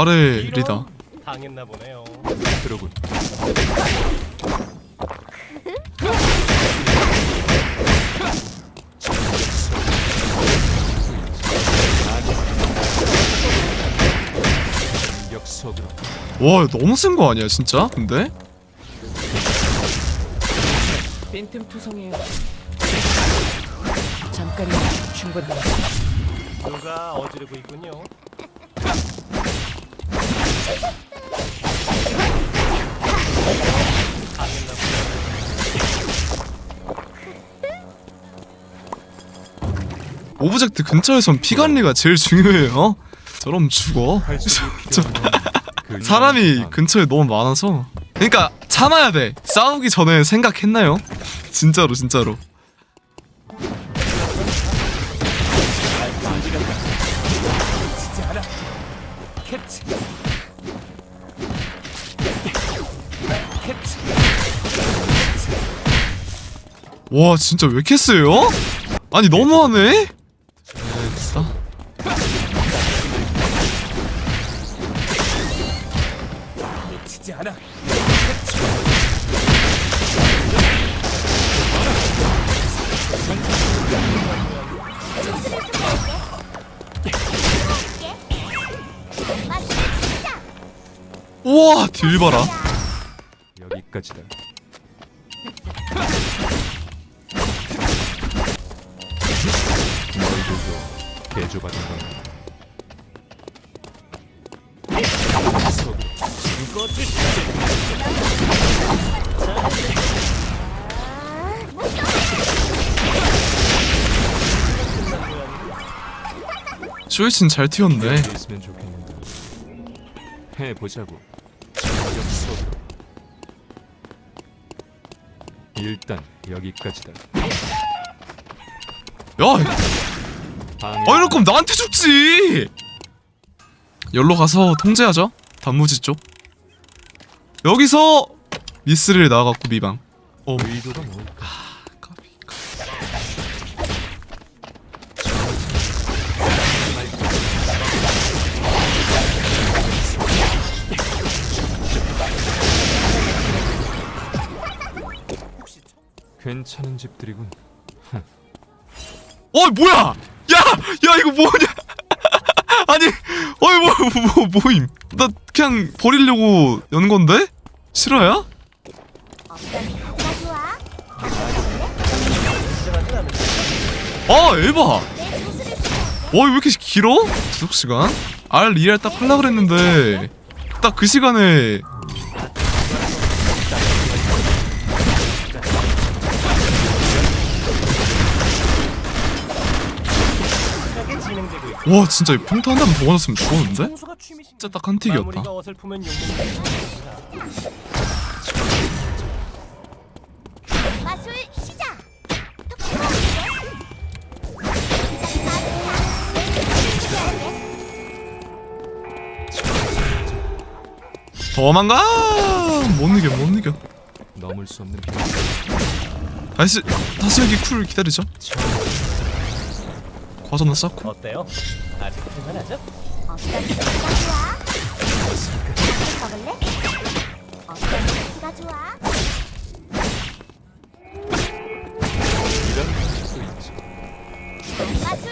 아래 리다 당했나 보네요. 그러군. 와 너무 센 거 아니야 진짜 근데 빈틈 투성이에요. 잠깐이면 충분합니다. 누가 어지르고 있군요. 오브젝트 근처에선 피 관리가 제일 중요해요. 저럼 죽어. 저- 그 사람이 근처에 너무 많아서. 그러니까 참아야 돼. 싸우기 전에 생각했나요? 진짜로 진짜로 와 진짜 왜 이렇게 세요? 아니 너무하네 않아. 우와 딜 봐라 여기까지다. 너희들도 개조받은 거야. 쇼이친 잘 튀었네 있으면 좋겠는데. 해 보자고. 일단 여기까지다. 야 방해. 아 이럴 거면 나한테 죽지 열로 가서 통제하죠 단무지 쪽 여기서 미스를 나와갖고 미방 어 의도가 뭘까? 괜찮은 집들이군. 어 뭐야 야 야 이거 뭐냐 아니 어이 뭐, 뭐 뭐임 나 그냥 버리려고 연 건데 않은데. 아 에바 와왜 이렇게 길어? 지속 시간? R 2R 딱 하려 그랬는데 딱 그 시간에 와 진짜 이 평타 한 대만 더 맞았으면 죽었는데? 진짜 딱 한 틱이었다. 시작. 도망가! 못 이겨 못 이겨. 넘을 수 없는 벽. 다시 다시 여기 쿨 기다리죠 과전은 쌓고 어때요? 아직 할만하죠? 어떤 키가 좋아? 먹을래? 어떤 키가 좋아? 이런 식도 있지. 마술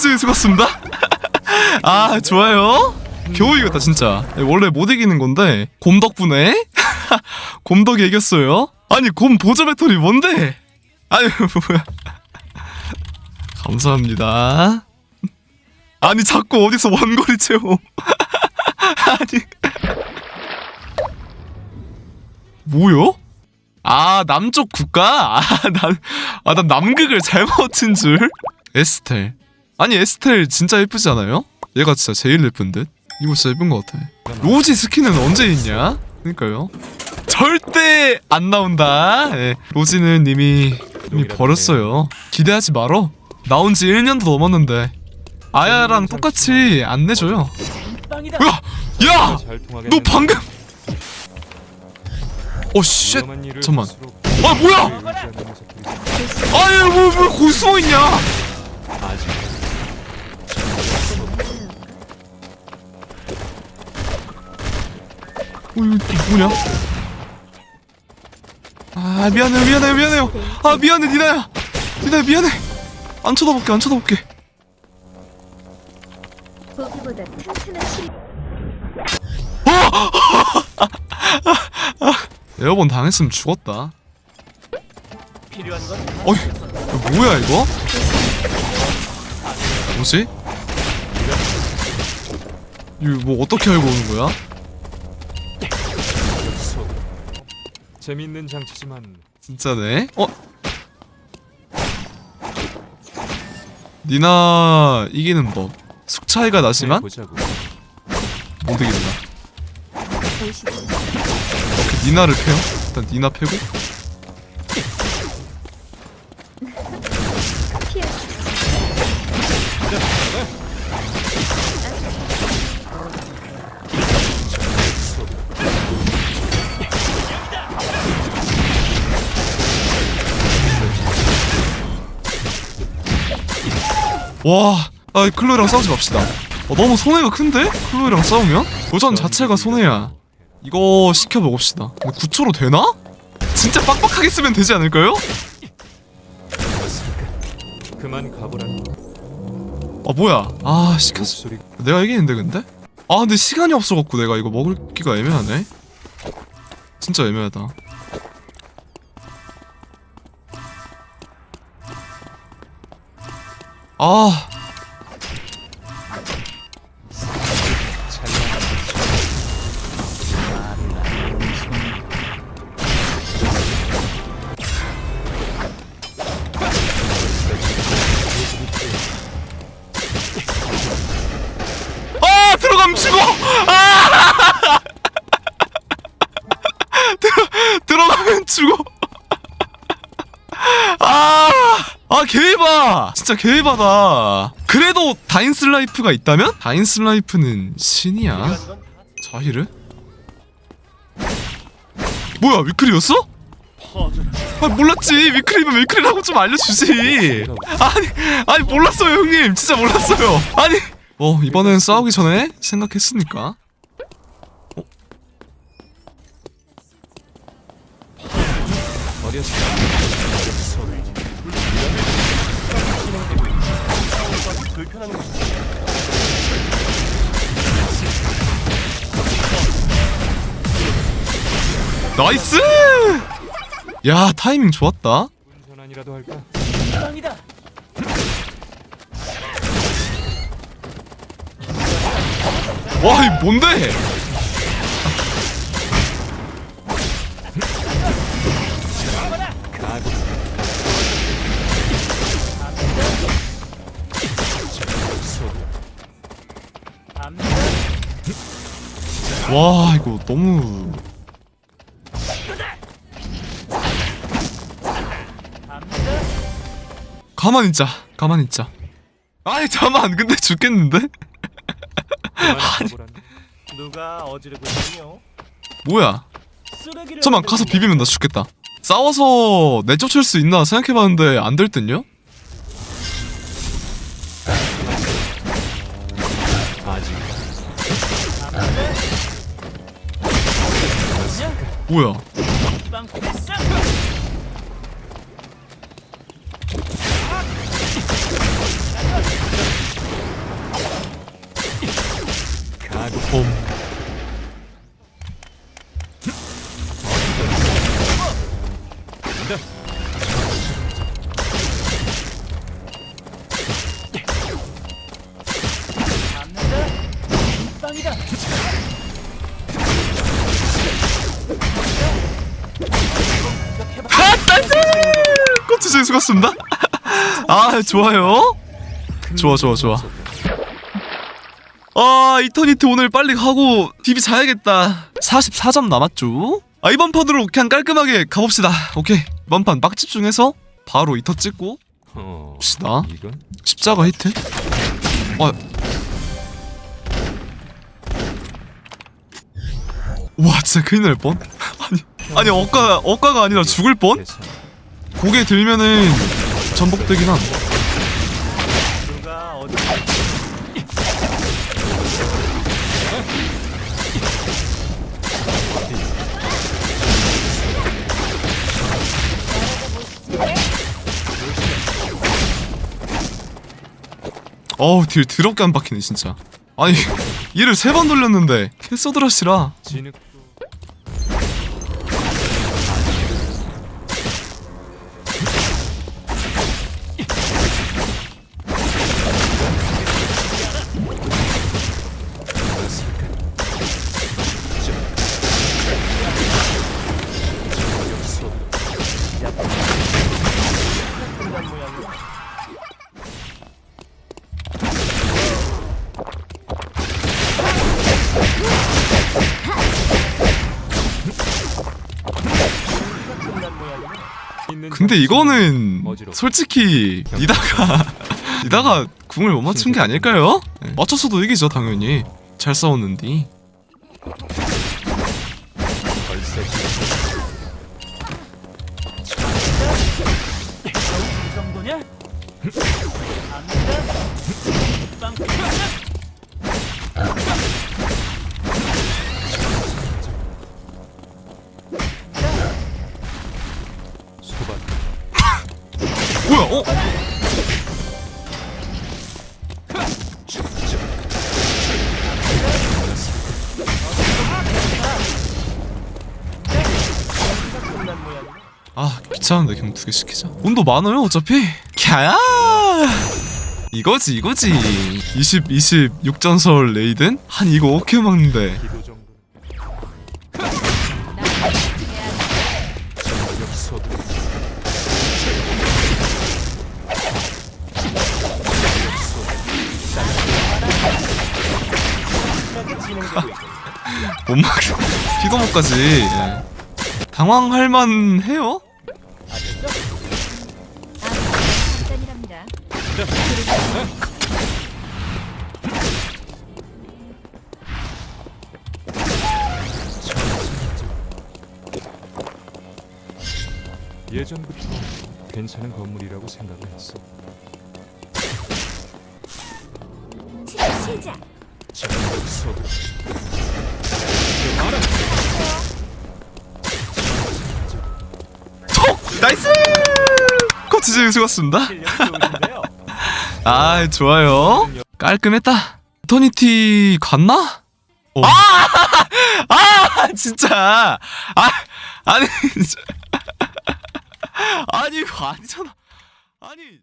시즌 수고습니다 아 좋아요. 겨우 이겼다 진짜. 원래 못 이기는 건데 곰 덕분에 곰 덕이 이겼어요. 아니 곰 보조 배터리 뭔데? 아니 뭐야? 감사합니다. 아니 자꾸 어디서 원거리 채워. 아니 뭐요? 아 남쪽 국가? 아난아난 아, 아 남극을 잘못 친 줄. 에스텔 아니 에스텔 진짜 예쁘지 않아요? 얘가 진짜 제일 예쁜 듯. 이거 진짜 예쁜 것 같아. 로지 스킨은 언제 있냐? 그러니까요. 절대 안 나온다. 예. 로지는 이미 이미 버렸어요. 기대하지 말어. 나온 지 1년도 넘었는데 아야랑 똑같이 안 내줘요. 야, 야, 너 방금. 어 쉣. 할수록 아 뭐야? 아니 뭐뭐 거기 숨어 있냐? 어 이거 뭐냐? 아 미안해 미안해 미안해요. 아 미안해 니나야. 니나야 미안해. 안 쳐다볼게 안 쳐다볼게. 보기보다 튼튼한 실 에어본 당했으면 죽었다. 필요한 건 어이 이거 뭐야 이거? 뭐지? 이거 뭐 어떻게 알고 오는 거야? 재미있는 장치지만 진짜네. 어? 니나 이기는 법. 숙 차이가 나지만 보자고 못 이긴다. 보시죠. 니나를 패요? 일단 니나 패고 와, 아 클로이랑 싸우지 맙시다. 어, 너무 손해가 큰데? 클로이랑 싸우면? 도전 자체가 손해야. 이거 시켜먹읍시다. 근데 9초로 되나? 진짜 빡빡하게 쓰면 되지 않을까요? 그만 가보라는 아 뭐야? 아 시켰어. 내가 이기는데 근데? 아 근데 시간이 없어갖고 내가 이거 먹을 기가 애매하네. 진짜 애매하다. 아 진짜 개이바다 그래도 다인스 라이프가 있다면? 다인스 라이프는 신이야. 자히르 뭐야 위클이었어? 아 몰랐지. 위클이면 위클이라고 좀 알려주지. 아니 아니 몰랐어요 형님. 진짜 몰랐어요. 아니. 어 이번엔 싸우기 전에 생각했으니까. 어렸을 불편한 곳이 나이스! 야 타이밍 좋았다. 때 전환이라도 할까? 빵이다. 와 이 뭔데? 가고 와 이거 너무. 가만 있자 가만 있자. 아이 잠만 근데 죽겠는데? 가보라는 누가 어지르고 있군요. 뭐야? 잠만 가서 비비면 나 죽겠다. 싸워서 내쫓을 수 있나 생각해봤는데 안 될 듯요? 아직 뭐야 코치즈 수고하셨습니다. 아 좋아요. 좋아 좋아 좋아. 아 이터니티 오늘 빨리 가고 DB 자야겠다. 44점 남았죠. 아 이번 판으로 그냥 깔끔하게 가봅시다. 오케이 이번 판 막 집중해서 바로 이터 찍고 어, 봅시다. 이건 십자가 히트. 아. 와 진짜 큰일 날 뻔. 아니 아니 억가 억가가 아니라 죽을 뻔. 고개 들면은 전복되긴 어디로 어우 딜 더럽게 안 박히네 진짜. 아니 얘를 세 번 돌렸는데 캐서드라시라. 진흙 근데 이거는 어지러워. 솔직히 이다가 이다가 궁을 못 맞춘 게 아닐까요? 네, 맞췄어도 이기죠 당연히. 잘 싸웠는데. 어? 아 귀찮은데 개 시키자. 온도 많아요 어차피? 캬야! 이거지 이거지. 20 20 육전설 레이든? 한 이거 어떻게 막는데 못 막 피도 못까지 예. 당황할 만해요. 예전부터 괜찮은 건물이라고 생각을 했어. 치료 시작. 나이스! 코치님 수고하셨습니다. 아 좋아요. 깔끔했다. 터니티 갔나? 어. 아! 아 진짜. 아 아니 아니 이거 아니잖아. 아니.